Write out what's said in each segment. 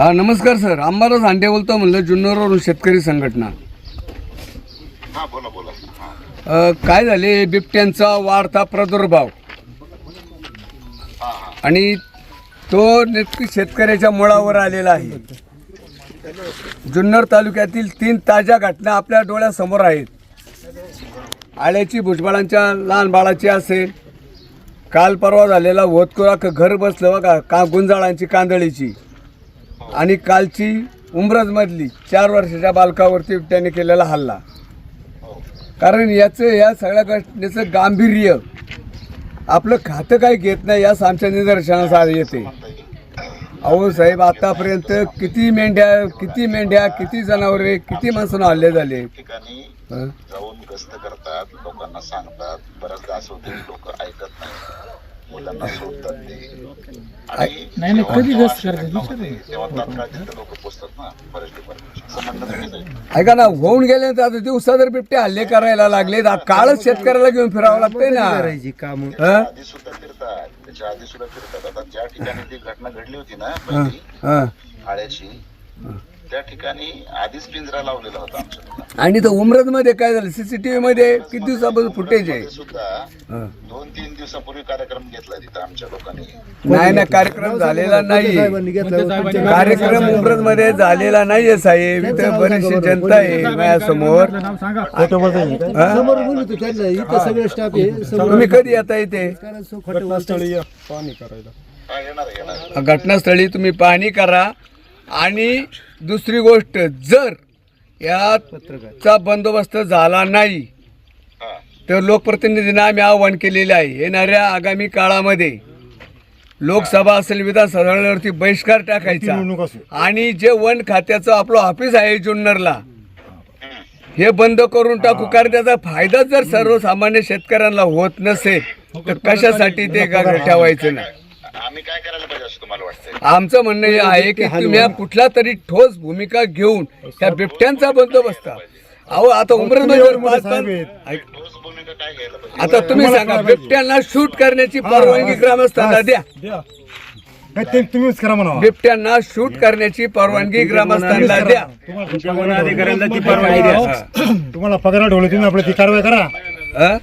हा नमस्कार सर. अंबादास आंडे बोलतो म्हणलं जुन्नरवरून शेतकरी संघटना. हा बोला बोला. हा. अ, काय झाले? बिबट्यांचा वाढता प्रादुर्भाव. आणि तो नक्की शेतकऱ्याच्या मुळावर आलेला आहे. जुन्नर तालुक्यातील तीन ताज्या घटना आपल्या डोळ्यासमोर आहेत. आळ्याची भुजबळांच्या लहान बाळाची असेल काल परवा झालेला होतकुरा घर बसलं बघा का गुंजाळांची कांदळीची. आणि कालची उमरजमधली चार वर्षाच्या बालकावरती बिबट्याने केलेला हल्ला. कारण याचं या सगळ्या घटनेचं गांभीर्य आपलं खातं काय घेत नाही यास आमच्या निदर्शनास येते. अहो साहेब आतापर्यंत किती मेंढ्या किती मेंढ्या किती जनावरे किती माणसांना हल्ले झाले? जाऊन गस्त करतात लोकांना सांगतात. बऱ्याचदा असं लोक ऐकत नाही. मुलांना सोडतात ते आणि नाही, कधी घटनांमध्ये तेव्हा तात्काळ तिथे लोक पोचतात ना बरेच डिपार्टमेंट असं म्हणणं चुकीचं आहे. ऐका ना होऊन गेले तर आता दिवसा जर बिबटे हल्ले करायला लागले काळच शेतकऱ्याला घेऊन फिरावं लागतंय ना हं? आधी सुद्धा फिरतात त्याच्या आधी सुद्धा फिरतात आता ज्या ठिकाणी ती घटना घडली होती ना पहिली हं. आळ्याची त्या ठिकाणी आधीच पिंजरा लावलेला होता आमच्या लोकांना आणि तर उमरत मध्ये काय झालं? सीसीटीव्ही मध्ये किती दिवसापासून फुटेज आहे? ते सुद्धा हं. दोन तीन दिवसापूर्वी कार्यक्रम घेतला तिथं आमच्या लोकांनी. नाही ना कार्यक्रम झालेला नाहीये. कार्यक्रम उमरत मध्ये झालेला नाहीये साहेब. इथे बरीचशी जनता आहे माझ्यासमोर हा? समोर बोलतो त्यांना इथं सगळं स्टाफ आहे समोर तुम्ही कधी येता इथे? हा येणार आहे, येणार आहे. घटनास्थळी तुम्ही पाहणी करा आणि दुसरी गोष्ट जर याचा बंदोबस्त झाला नाही हा तर लोकप्रतिनिधींना आम्ही आव्हान केलेले आहे. येणाऱ्या आगामी काळामध्ये लोकसभा असेल विधानसभावरती बहिष्कार टाकायचा. आणि जे वन खात्याचं आपलं ऑफिस आहे जुन्नरला हे बंद करून टाकू. कारण त्याचा फायदा जर सर्वसामान्य शेतकऱ्यांना होत नसेल तर कशासाठी ते ठेवायचं नाही? आम्ही काय करायला पाहिजे असं तुम्हाला वाटतंय? आमचं म्हणणं हे आहे की तुम्ही या कुठला तरी ठोस भूमिका घेऊन त्या बिबट्यांचा बंदोबस्त अहो आता ऐक- ठोस भूमिका काय घ्यायला पाहिजे? आता तुम्ही सांगा बिबट्यांना शूट करण्याची परवानगी ग्रामस्थांना द्या. ते तुम्हीच करा म्हणा. बिबट्यांना शूट करण्याची परवानगी ग्रामस्थांना द्या. तुम्हाला पगार ठेवलं तुम्ही आपलं ती कारवाई करा. हं?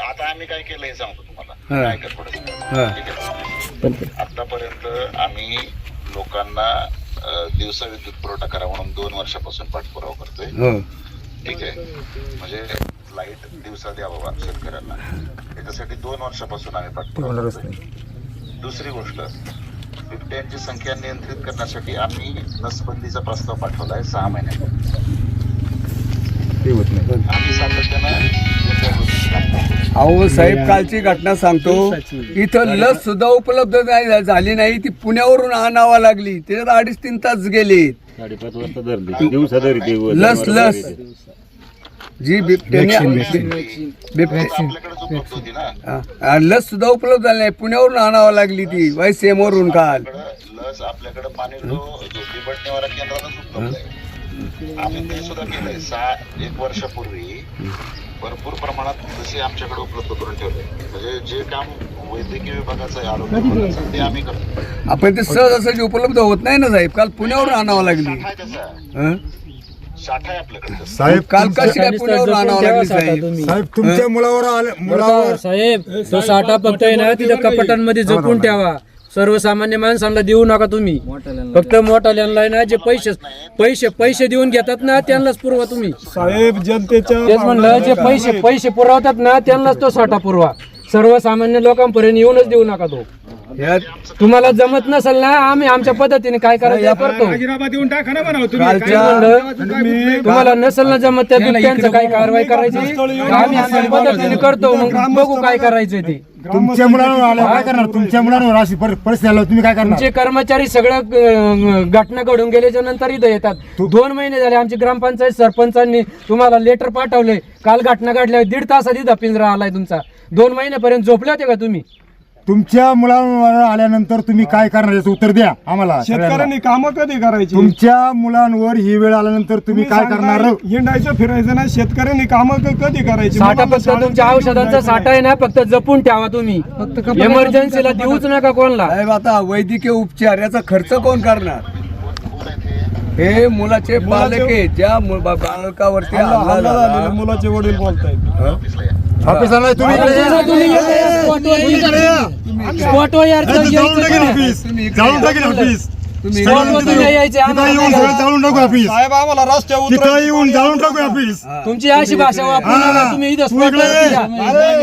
आता आम्ही काय केलं हे सांगतो तुम्हाला. ऐका थोडंसं. ठीक आहे. आतापर्यंत आम्ही लोकांना दिवसा विद्युत पुरवठा करा म्हणून दोन वर्षापासून पाठपुरावा करतोय. हो. ठीक आहे. म्हणजे लाइट दिवसा द्या बाबा शेतकऱ्यांना. याच्यासाठी दोन वर्षापासून आम्ही पाठपुरावा करतोय. दुसरी गोष्ट बिबट्यांची संख्या नियंत्रित करण्यासाठी आम्ही नसबंदीचा प्रस्ताव पाठवलाय सहा महिन्यापूर्वी. आम्ही सातत्यानं अहो साहेब कालची घटना सांगतो. इथं लस सुद्धा उपलब्ध नाही झाली नाही. ती पुण्यावरून आणावा लागली. त्याच्यात अडीच तीन तास गेले. साडेपाच वाजता धरली. दिवसा धरली लस लस. जी बिबट्याने बिबटे आपल्याकडे उपलब्ध होती ना. हा, हा, लस सुद्धा उपलब्ध झाली नाही. पुण्यावरून आणावं लागली ती. वाय वरून काल आपल्याकडं लस आपल्याकडे पाणी झोपडी बटण्यावर केंद्रातच उपलब्ध आहे. आम्ही ते सुद्धा केलंय. सहा एक वर्षापूर्वी भरपूर प्रमाणात लसी आमच्याकडे उपलब्ध करून ठेवले. म्हणजे जे काम वैद्यकीय विभागाचं आहे आरोग्य विभागाचं ते आम्ही करतो. आपण ते सहजासहजी उपलब्ध होत नाही ना साहेब काल पुण्यावरून आणावं लागली. साठा आहे त्याचा. हं? साठा आहे आपल्याकडे. तसा. साहेब काल कशी काय पुण्यावरून आणावं लागली साहेब? साहेब तुमच्या मुलावर आले मुलावर साहेब तो साठा फक्त आहे ना तिथं कपाटांमध्ये जपून ठेवा. सर्वसामान्य माणसांना देऊ नका तुम्ही. फक्त मोठाल्यांना आहे ना जे पैसे पैसे पैसे देऊन घेतात ना त्यांनाच पुरवा तुम्ही. साहेब जनतेच्या तेच म्हणलं जे पैसे पैसे पुरवतात ना त्यांनाच तो साठा पुरवा. सर्वसामान्य लोकांपर्यंत येऊनच देऊ नका तो. तुम्हाला जमत नसेल ना आम्ही आमच्या पद्धतीने काय करायचं करतो. कालच्या म्हणलं? तुम्हाला नसेल ना जमत त्या बिबट्यांचं काय कारवाई करायची? आम्ही आमच्या पद्धतीने करतो मग बघू काय करायचं ते. तुमच्या मुलांवर आलं काय करणार? तुमच्या मुलांवर अशी पर- परिस्थिती आल्यावर तुम्ही काय करणार? तुमचे कर्मचारी सगळं अं, घटना घडून गेल्याच्यानंतर इथं येतात. दोन महिने झाले आमची ग्रामपंचायत सरपंचांनी तुम्हाला लेटर पाठवले. काल घटना घडल्या दीड तासात इथं पिंजरा आलाय तुमचा. दोन महिन्यापर्यंत झोपले होते का तुम्ही? तुमच्या मुलांवर आल्यानंतर तुम्ही काय करणार याचं उत्तर द्या आम्हाला सगळ्यांना. शेतकऱ्यांनी कामं कधी करायची? तुमच्या मुलांवर ही वेळ आल्यानंतर तुम्ही काय करणार? हिंडायचं फिरायचं ना शेतकऱ्यांनी कामं क- कधी करायची? साठा मुलांना फक्त शाळेत तुमच्या औषधांचा साठा आहे ना फक्त जपून ठेवा तुम्ही. एमर्जन्सीला देऊच नका कोणला. साहेब आता वैद्यकीय उपचार याचा खर्च कोण करणार? हे मुलाचे पालक आहे ज्या मु- बा- बालकावरती हल्ला हल्ला हल्ला झालेला झाला मुलाचे वडील बोलतायत. तुम्ही इकडे या. तुम्ही इकडे या. स्पॉटवर यार अरे, जाळून टाकेल ऑफिस जाळून टाकेल ऑफिस तुम्ही स्पॉटवर तुम्ही यायचे तिथं आम्हाला येऊन नाही सगळं जाळून टाकू ऑफिस साहेब आम्हाला तिथं येऊन जाळून टाकू ऑफिस तुमची अशी भाषा वापरू. नका तुम्ही इथं तू इकडे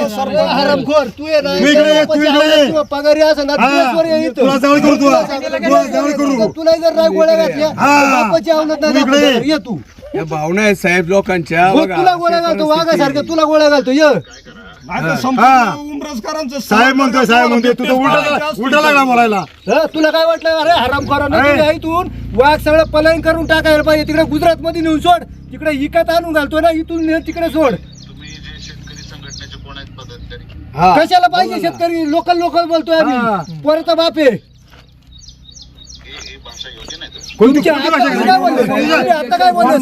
स्पॉटवर ये. हरामखोर तू ये ना तू इकडे ये, तू इकडे ये. किंवा पगारी असं ना. दिवसभर ये इथं. तुला जवळ करू तुला तुला जवळ करू तुला जर राग गोळ्या घातल्या हा. तर बापाची नाही तू इकडे ये. दाखवणार. ये तू या भावना आहेत साहेब लोकांच्या. बघा, तुला गोळ्या घालतो वाघासारखं तुला गोळ्या घालतो ये. आता हा. संपूर्ण उमरसकरांचं साहेब म्हणतोय साहेब म्हणतोय तू तर उलटा उलटा लागला बोलायला. हं, तुला काय वाटलं? अरे हराम अरे. इथून वाघ सगळं पलायन करून टाकायला पाहिजे. तिकडे गुजरात मध्ये नेऊन सोड. तिकडे इकत आणून घालतो ना इथून ने तिकडे सोड. तुम्ही जे शेतकरी संघटनेचे कोण आहेत पदाधिकारी कशाला पाहिजे शेतकरी? लोकल लोकल बोलतोय हा. आम्ही पोराचा बाप आहे. भाषा कोणती आता काय बोलले?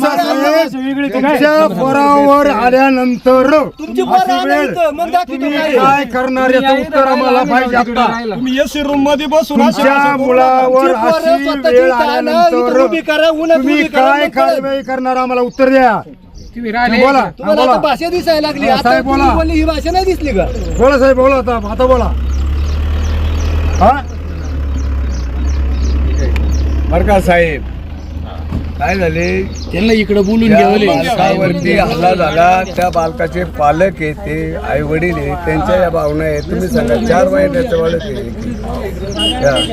तुमच्या पोरावर आल्यानंतर तुमची पोरं अशी आले वेळ इथं, मग दाखवतो तुम्ही काय. काय करणार याचं उत्तर आम्हाला पाहिजे आता. तुम्ही एसी रूममध्ये बसून तुमच्या. मुलावर तुमची पोरं अशी स्वतःची वेळ इथं आणा, आल्यानंतर इथं उभी करा, उन्हात तुम्ही उभी करा, काय मग कळेल. कारवाई करणार आम्हाला उत्तर द्या. तुम्ही बोला हा, तुम्हाला बोला. भाषा दिसायला लागली. हा, आता साहेब तुम्ही बोला. बोलली ही भाषा नाही दिसली का? बोला साहेब बोला आता आता बोला. हा? बरं का साहेब? काय झाले? त्यांना इकडे बोलून बालकावरती हल्ला झाला त्या बालकाचे पालक आहे ते आई वडील आहे त्यांच्या या भावना आहे तुम्ही सांगा चार महिन्याच्या वाढत आहे.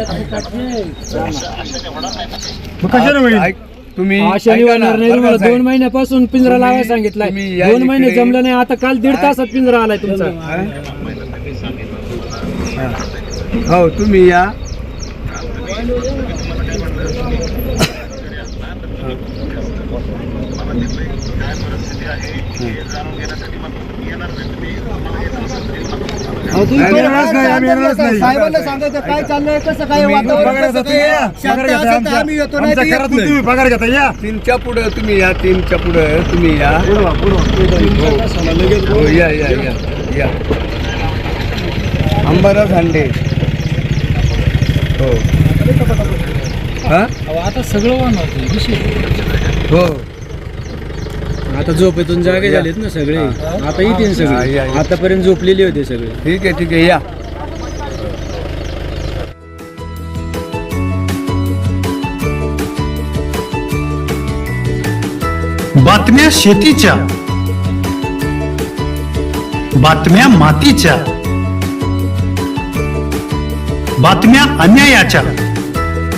मग कशाने होईल ऐक, तुम्ही ना, बरं का साहेब? दोन महिन्यापासून पिंजरा तुम्ही- लावायला सांगितलाय. तुम्ही या दोन महिने इकडे- जमलं नाही आता काल दीड तासात पिंजरा आलाय तुमचा. हो तुम्ही या. अहो, तुम्ही आम्ही बरं येणारच नाही, आम्ही येणारच नाही. साहेबांना सांगायचं काय चाललंय कसं काय तुम्ही वातावरण पगार कसं घेता तुम्ही या. काय पगार शांत घेता असेल तर आमच्या- आम्ही येतो नाही आमच्या तर येत घरातून नाही. तुम्ही पगार घेता या. तीनच्या पुढे तुम्ही या तीनच्या पुढे तुम्ही या. हो, या या या या. अंबादास हांडे. हो. हा? आता सगळं हो. आता झोपेतून जागे झालेत ना सगळे. आता येतील हा, या, सगळे या. आतापर्यंत झोपलेले होते सगळे. ठीक आहे ठीक आहे या. बातम्या शेतीच्या. बातम्या मातीच्या. बातम्या अन्यायाच्या.